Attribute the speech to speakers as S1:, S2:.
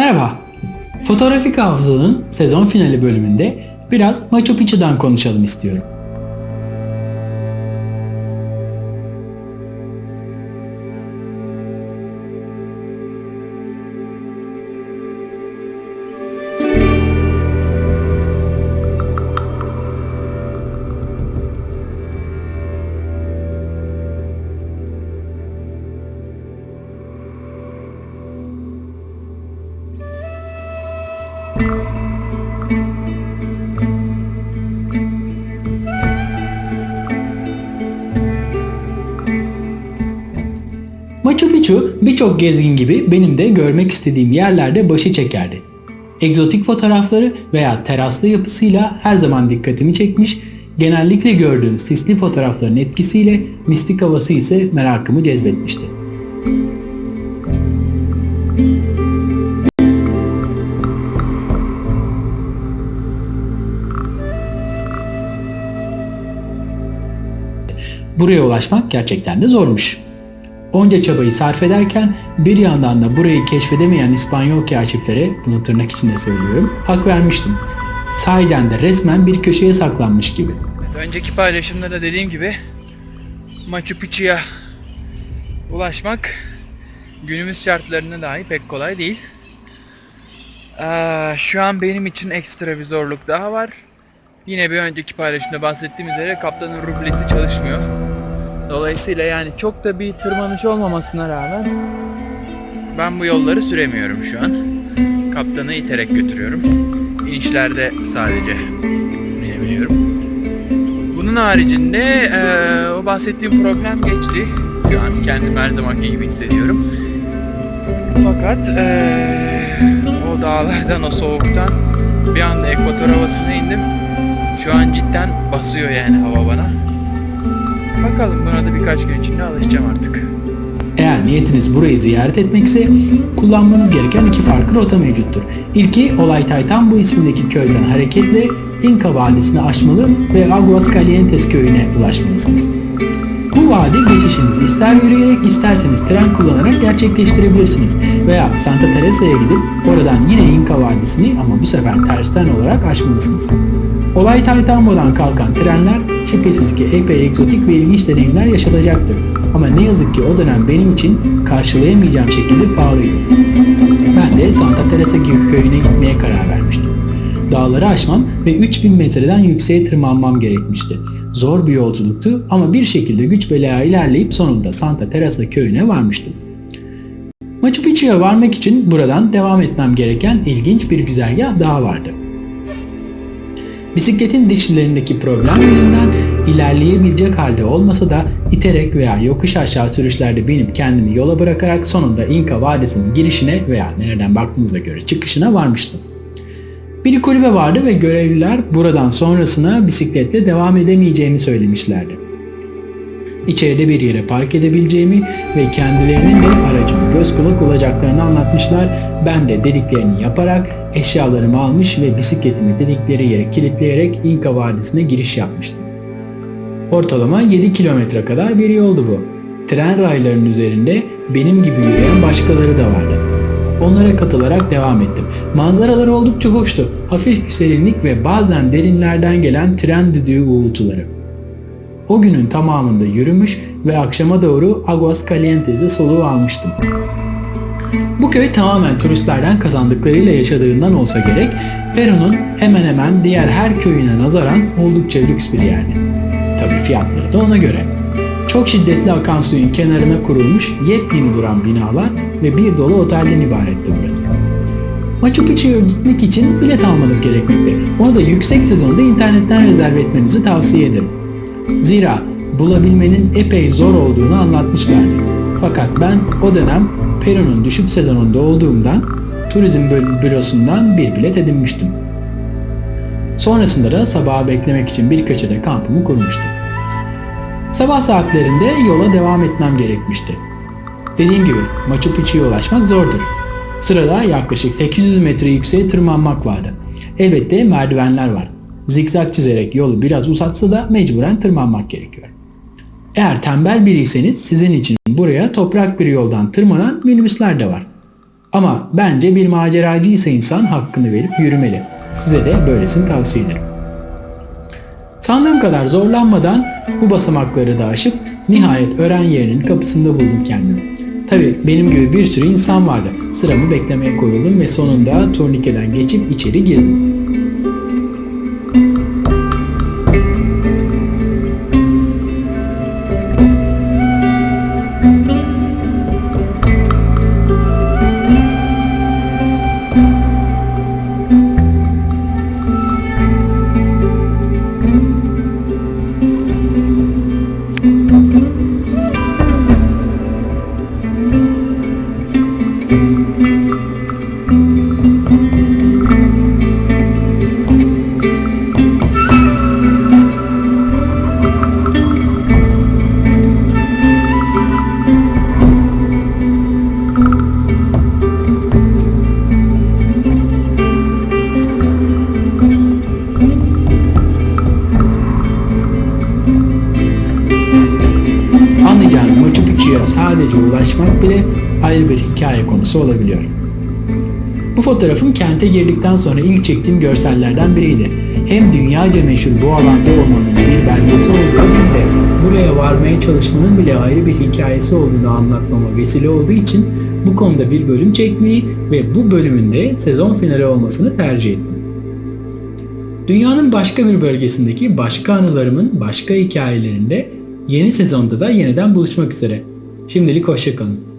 S1: Merhaba. Fotoğrafik Hafıza'nın sezon finali bölümünde biraz Machu Picchu'dan konuşalım istiyorum. Machu Picchu birçok gezgin gibi benim de görmek istediğim yerlerde başı çekerdi. Egzotik fotoğrafları veya teraslı yapısıyla her zaman dikkatimi çekmiş, genellikle gördüğüm sisli fotoğrafların etkisiyle mistik havası ise merakımı cezbetmişti. Buraya ulaşmak gerçekten de zormuş. Onca çabayı sarf ederken bir yandan da burayı keşfedemeyen İspanyol kaşiflere, bunu tırnak içinde söylüyorum, hak vermiştim. Sahiden de resmen bir köşeye saklanmış gibi.
S2: Önceki paylaşımda da dediğim gibi Machu Picchu'ya ulaşmak günümüz şartlarında dahi pek kolay değil. Aa, şu an benim için ekstra bir zorluk daha var. Yine bir önceki paylaşımda bahsettiğim üzere kaptanın rublesi çalışmıyor. Dolayısıyla yani çok da bir tırmanış olmamasına rağmen ben bu yolları süremiyorum şu an. Kaptanı iterek götürüyorum. İnişlerde sadece binebiliyorum. Bunun haricinde eee, o bahsettiğim problem geçti. Şu an kendimi her zamanki gibi hissediyorum. Fakat eee, o dağlardan, o soğuktan bir anda ekvator havasına indim. Şu an cidden basıyor yani hava bana. Bakalım buna da birkaç gün içinde alışacağım artık.
S1: Eğer niyetiniz burayı ziyaret etmekse kullanmanız gereken iki farklı rota mevcuttur. İlki Olaytaytan bu ismindeki köyden hareketle İnka Vadisi'ni aşmalı ve Aguascalientes köyüne ulaşmalısınız. Bu vadi geçişinizi ister yürüyerek isterseniz tren kullanarak gerçekleştirebilirsiniz veya Santa Teresa'ya gidip oradan yine İnka Vadisi'ni ama bu sefer tersten olarak aşmalısınız. Olay Taytambo'dan kalkan trenler şüphesiz ki epey egzotik ve ilginç deneyimler yaşatacaktır. Ama ne yazık ki o dönem benim için karşılayamayacağım şekilde pahalıydı. Ben de Santa Teresa gibi köyüne gitmeye karar vermiştim. Dağları aşmam ve 3000 metreden yükseğe tırmanmam gerekmişti. Zor bir yolculuktu ama bir şekilde güç bela ilerleyip sonunda Santa Teresa köyüne varmıştım. Machu Picchu'ya varmak için buradan devam etmem gereken ilginç bir güzergah daha vardı. Bisikletin dişlilerindeki problem yüzünden ilerleyebilecek halde olmasa da iterek veya yokuş aşağı sürüşlerde binip kendimi yola bırakarak sonunda İnka Vadisi'nin girişine veya nereden baktığınıza göre çıkışına varmıştım. Bir kulübe vardı ve görevliler buradan sonrasına bisikletle devam edemeyeceğimi söylemişlerdi. İçeride bir yere park edebileceğimi ve kendilerinin de aracıma göz kulak olacaklarını anlatmışlar. Ben de dediklerini yaparak eşyalarımı almış ve bisikletimi dedikleri yere kilitleyerek İnka Vadisi'ne giriş yapmıştım. Ortalama 7 kilometre kadar bir yoldu bu. Tren raylarının üzerinde benim gibi yürüyen başkaları da vardı. Onlara katılarak devam ettim. Manzaralar oldukça hoştu. Hafif serinlik ve bazen derinlerden gelen tren düdüğü uğultuları. O günün tamamında yürümüş ve akşama doğru Aguascalientes'e soluğu almıştım. Bu köy tamamen turistlerden kazandıklarıyla yaşadığından olsa gerek, Peru'nun hemen hemen diğer her köyüne nazaran oldukça lüks bir yerdi. Tabii fiyatları da ona göre. Çok şiddetli akan suyun kenarına kurulmuş yepyeni duran binalar ve bir dolu otelden ibaretti burası. Machu Picchu'ya gitmek için bilet almanız gerekmekte. Onu da yüksek sezonda internetten rezerve etmenizi tavsiye ederim. Zira bulabilmenin epey zor olduğunu anlatmışlardı. Fakat ben o dönem Peru'nun düşük sezonunda olduğumdan turizm bürosundan bir bilet edinmiştim. Sonrasında da sabaha beklemek için bir köşede kampımı kurmuştum. Sabah saatlerinde yola devam etmem gerekmişti. Dediğim gibi Machu Picchu'ya ulaşmak zordur. Sırada yaklaşık 800 metre yükseğe tırmanmak vardı. Elbette merdivenler var. Zikzak çizerek yolu biraz uzatsa da mecburen tırmanmak gerekiyor. Eğer tembel biriyseniz sizin için buraya toprak bir yoldan tırmanan minibüsler de var. Ama bence bir maceracıysa insan hakkını verip yürümeli. Size de böylesini tavsiye ederim. Sandığım kadar zorlanmadan bu basamakları da aşıp nihayet öğren yerinin kapısında buldum kendimi. Tabi benim gibi bir sürü insan vardı. Sıramı beklemeye koyuldum ve sonunda turnikeden geçip içeri girdim. Sadece ulaşmak bile ayrı bir hikaye konusu olabiliyor. Bu fotoğrafım kente girdikten sonra ilk çektiğim görsellerden biriydi. Hem dünyaca meşhur bu alanda olmanın bir belgesi olduğu hem de buraya varmaya çalışmanın bile ayrı bir hikayesi olduğunu anlatmama vesile olduğu için bu konuda bir bölüm çekmeyi ve bu bölümün de sezon finali olmasını tercih ettim. Dünyanın başka bir bölgesindeki başka anılarımın başka hikayelerinde yeni sezonda da yeniden buluşmak üzere. Şimdilik hoşçakalın.